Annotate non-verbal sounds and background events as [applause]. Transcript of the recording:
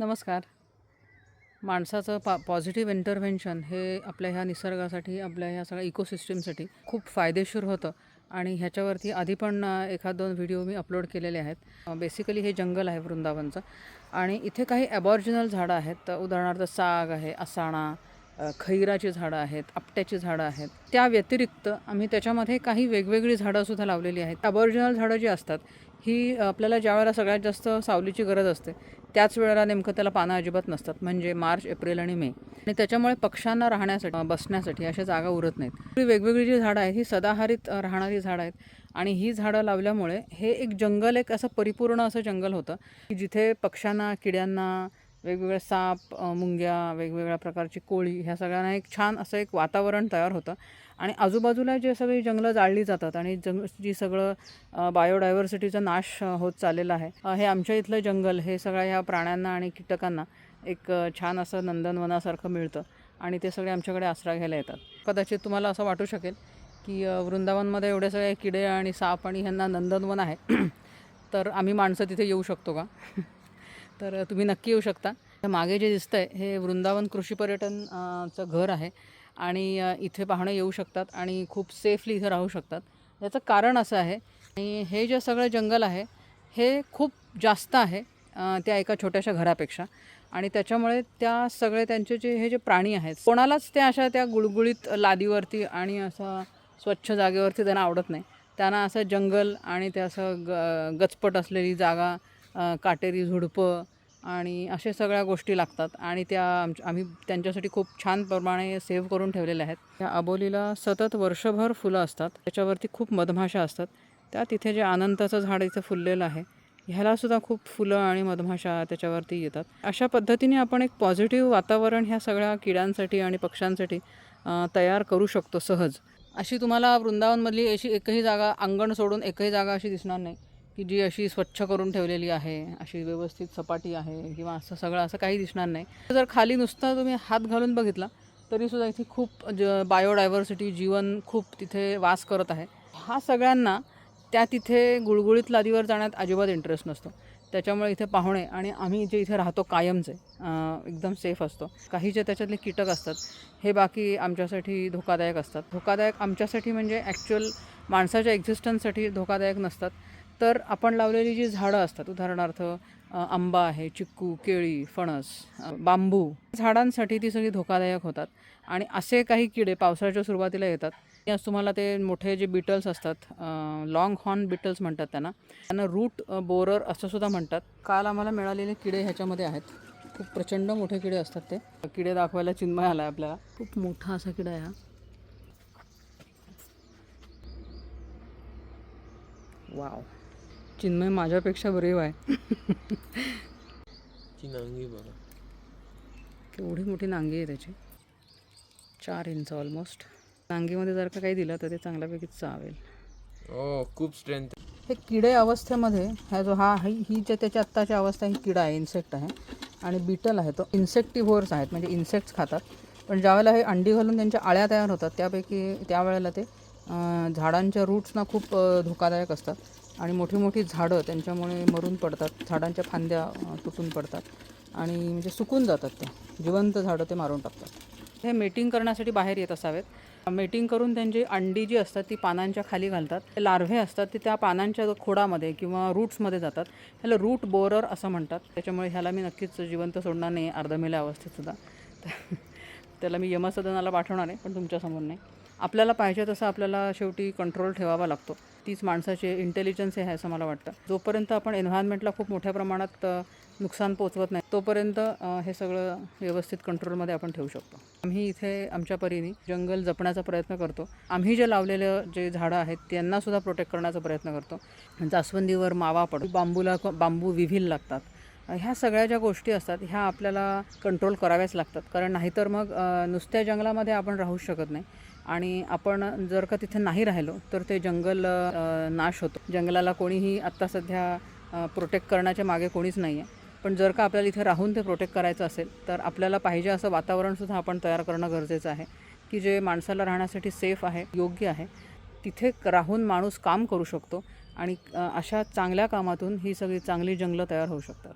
नमस्कार. माणसाचं पा पॉझिटिव्ह इंटरव्हेन्शन हे आपल्या ह्या निसर्गासाठी आपल्या ह्या सगळ्या इकोसिस्टीमसाठी खूप फायदेशीर होतं. आणि ह्याच्यावरती आधी पण एखाद दोन व्हिडिओ मी अपलोड केलेले आहेत. बेसिकली हे जंगल आहे वृंदावनचं. आणि इथे काही ॲबॉर्जिनल झाडं आहेत. तर उदाहरणार्थ साग आहे असाणा खैराची झाडं आहेत आपट्याची झाडं आहेत. त्या व्यतिरिक्त आम्ही त्याच्यामध्ये काही वेगवेगळी झाडंसुद्धा लावलेली आहेत. अबॉर्जिनल झाडं जी असतात ही आपल्याला ज्या वेळेला सगळ्यात जास्त सावलीची गरज असते त्याच वेळेला नेमकं त्याला पानं अजिबात नसतात. म्हणजे मार्च एप्रिल आणि मे. आणि त्याच्यामुळे पक्ष्यांना राहण्यासाठी बसण्यासाठी अशा जागा उरत नाहीत. वेगवेगळी जी झाडं आहेत ही सदाहरित राहणारी झाडं आहेत. आणि ही झाडं लावल्यामुळे हे एक जंगल एक असं परिपूर्ण असं जंगल होतं की जिथे पक्ष्यांना किड्यांना वेगवेगळे साप मुंग्या वेगवेगळ्या प्रकारची कोळी ह्या सगळ्यांना एक छान असं एक वातावरण तयार होतं. आणि आजूबाजूला जे सगळी जंगलं जाळली जातात आणि जंग जी सगळं बायोडायव्हर्सिटीचा नाश होत चाललेला आहे हे आमच्या इथलं जंगल हे सगळ्या ह्या प्राण्यांना आणि कीटकांना एक छान असं नंदनवनासारखं मिळतं आणि ते सगळे आमच्याकडे आसरा घ्यायला येतात. कदाचित तुम्हाला असं वाटू शकेल की वृंदावनमध्ये एवढे सगळे किडे आणि साप आणि ह्यांना नंदनवन आहे. तर आम्ही माणसं तिथे येऊ शकतो का? तर तुम्ही नक्की येऊ शकता. त्या मागे जे दिसतं आहे हे वृंदावन कृषी पर्यटन चं घर आहे. आणि इथे पाहणं येऊ शकतात आणि खूप सेफली इथं राहू शकतात. याचं कारण असं आहे आणि हे जे सगळं जंगल आहे हे खूप जास्त आहे त्या एका छोट्याशा घरापेक्षा. आणि त्याच्यामुळे त्या सगळे त्यांचे जे हे जे प्राणी आहेत कोणालाच त्या अशा त्या गुळगुळीत लादीवरती आणि असं स्वच्छ जागेवरती त्यांना आवडत नाही. त्यांना असं जंगल आणि ते असं ग गचपट असलेली जागा काटेरी झुडपं आणि अशा सगळ्या गोष्टी लागतात आणि त्या आमच्या आम्ही त्यांच्यासाठी खूप छान प्रमाणे सेव्ह करून ठेवलेल्या आहेत. त्या अबोलीला सतत वर्षभर फुलं असतात. त्याच्यावरती खूप मधमाशा असतात. त्या तिथे जे आनंदाचं झाड इथं फुललेलं आहे ह्यालासुद्धा खूप फुलं आणि मधमाशा त्याच्यावरती येतात. अशा पद्धतीने आपण एक पॉझिटिव्ह वातावरण ह्या सगळ्या किड्यांसाठी आणि पक्ष्यांसाठी तयार करू शकतो सहज. अशी तुम्हाला वृंदावनमधली अशी एकही जागा अंगण सोडून एकही जागा अशी दिसणार नाही. की जी अशी स्वच्छ करून ठेवलेली आहे अशी व्यवस्थित सपाटी आहे किंवा असं सगळं असं काही दिसणार नाही. जर खाली नुसता तुम्ही हात घालून बघितला तरीसुद्धा इथे खूप ज बायोडायव्हर्सिटी जीवन खूप तिथे वास करत आहे. हा सगळ्यांना त्या तिथे गुळगुळीत लादीवर जाण्यात अजिबात इंटरेस्ट नसतो. त्याच्यामुळे इथे पाहुणे आणि आम्ही जे इथे राहतो कायमचे एकदम सेफ असतो. काही जे त्याच्यातले कीटक असतात हे बाकी आमच्यासाठी धोकादायक असतात. धोकादायक आमच्यासाठी म्हणजे ॲक्च्युअल माणसाच्या एक्झिस्टन्ससाठी धोकादायक नसतात. तर आपण लावलेली जी झाडं असतात उदाहरणार्थ आंबा आहे चिक्कू केळी फणस बांबू झाडांसाठी ती सगळी धोकादायक होतात. आणि असे काही किडे पावसाळ्याच्या सुरुवातीला येतात. आज तुम्हाला ते मोठे जे बिटल्स असतात लॉंग हॉर्न बिटल्स म्हणतात त्यांना त्यांना रूट बोरर असं सुद्धा म्हणतात. काल आम्हाला मिळालेले किडे ह्याच्यामध्ये आहेत. खूप प्रचंड मोठे किडे असतात ते. किडे दाखवायला चिन्मय आला आहे आपल्याला. खूप मोठा असा किडा आहे हा. वाव चिन्मय माझ्यापेक्षा बरीव आहे ती नांगी बघा. केवढी मोठी नांगी आहे त्याची. चार इंच ऑलमोस्ट नांगीमध्ये जर का काही दिलं तर ते चांगल्यापैकी चावेल. ओ खूप स्ट्रेंथ हे किडे अवस्थेमध्ये ह्या जो हा ही ही जे त्याची आत्ताची अवस्था ही किडा आहे इन्सेक्ट आहे. आणि बिटल आहे तो. इन्सेक्टिव्होर्स आहेत म्हणजे इन्सेक्ट्स खातात. पण ज्यावेळेला हे अंडी घालून त्यांच्या आळ्या तयार होतात त्यापैकी त्यावेळेला ते झाडांच्या रूट्सना खूप धोकादायक असतात. आणि मोठी मोठी झाडं त्यांच्यामुळे मरून पडतात. झाडांच्या फांद्या तुटून पडतात. आणि म्हणजे सुकून जातात ते. जिवंत झाडं ते मारून टाकतात. हे मेटिंग करण्यासाठी बाहेर येत असावेत. मेटिंग करून त्यांची अंडी जी असतात ती पानांच्या खाली घालतात. लार्व्हे असतात ते त्या पानांच्या खोडामध्ये किंवा रूट्समध्ये जातात. ह्याला रूट बोरर असं म्हणतात. त्याच्यामुळे ह्याला मी नक्कीच जिवंत सोडणार नाही अर्धमेल्या अवस्थेतसुद्धा तर [laughs] त्याला मी यमसदनाला पाठवणार आहे पण तुमच्यासमोर नाही. आपल्याला पाहिजे तसं आपल्याला शेवटी कंट्रोल ठेवावा लागतो. तीच माणसाची इंटेलिजन्स आहे असं मला वाटतं. जोपर्यंत आपण एन्व्हायरमेंटला खूप मोठ्या प्रमाणात नुकसान पोचवत नाही तोपर्यंत हे सगळं व्यवस्थित कंट्रोलमध्ये आपण ठेवू शकतो. आम्ही इथे आमच्या परीने जंगल जपण्याचा प्रयत्न करतो. आम्ही जे लावलेलं जे झाडं आहेत त्यांनासुद्धा प्रोटेक्ट करण्याचा प्रयत्न करतो. जास्वंदीवर मावा पडतो. बांबूला बांबू विव्हील लागतात. ह्या सगळ्या ज्या गोष्टी असतात ह्या आपल्याला कंट्रोल कराव्याच लागतात. कारण नाहीतर मग नुसत्या जंगलामध्ये आपण राहू शकत नाही. आणि आपण जर का तिथे नाही राहिलो तर ते जंगल नाश होतो. जंगलाला कोणीही आत्ता सध्या प्रोटेक्ट करण्याच्या मागे कोणीच नाही आहे पण जर का आपल्याला इथे राहून ते प्रोटेक्ट करायचं असेल तर आपल्याला पाहिजे असं वातावरणसुद्धा आपण तयार करणं गरजेचं आहे. की जे माणसाला राहण्यासाठी सेफ आहे योग्य आहे तिथे राहून माणूस काम करू शकतो. आणि अशा चांगल्या कामातून ही सगळी चांगली जंगलं तयार होऊ शकतात.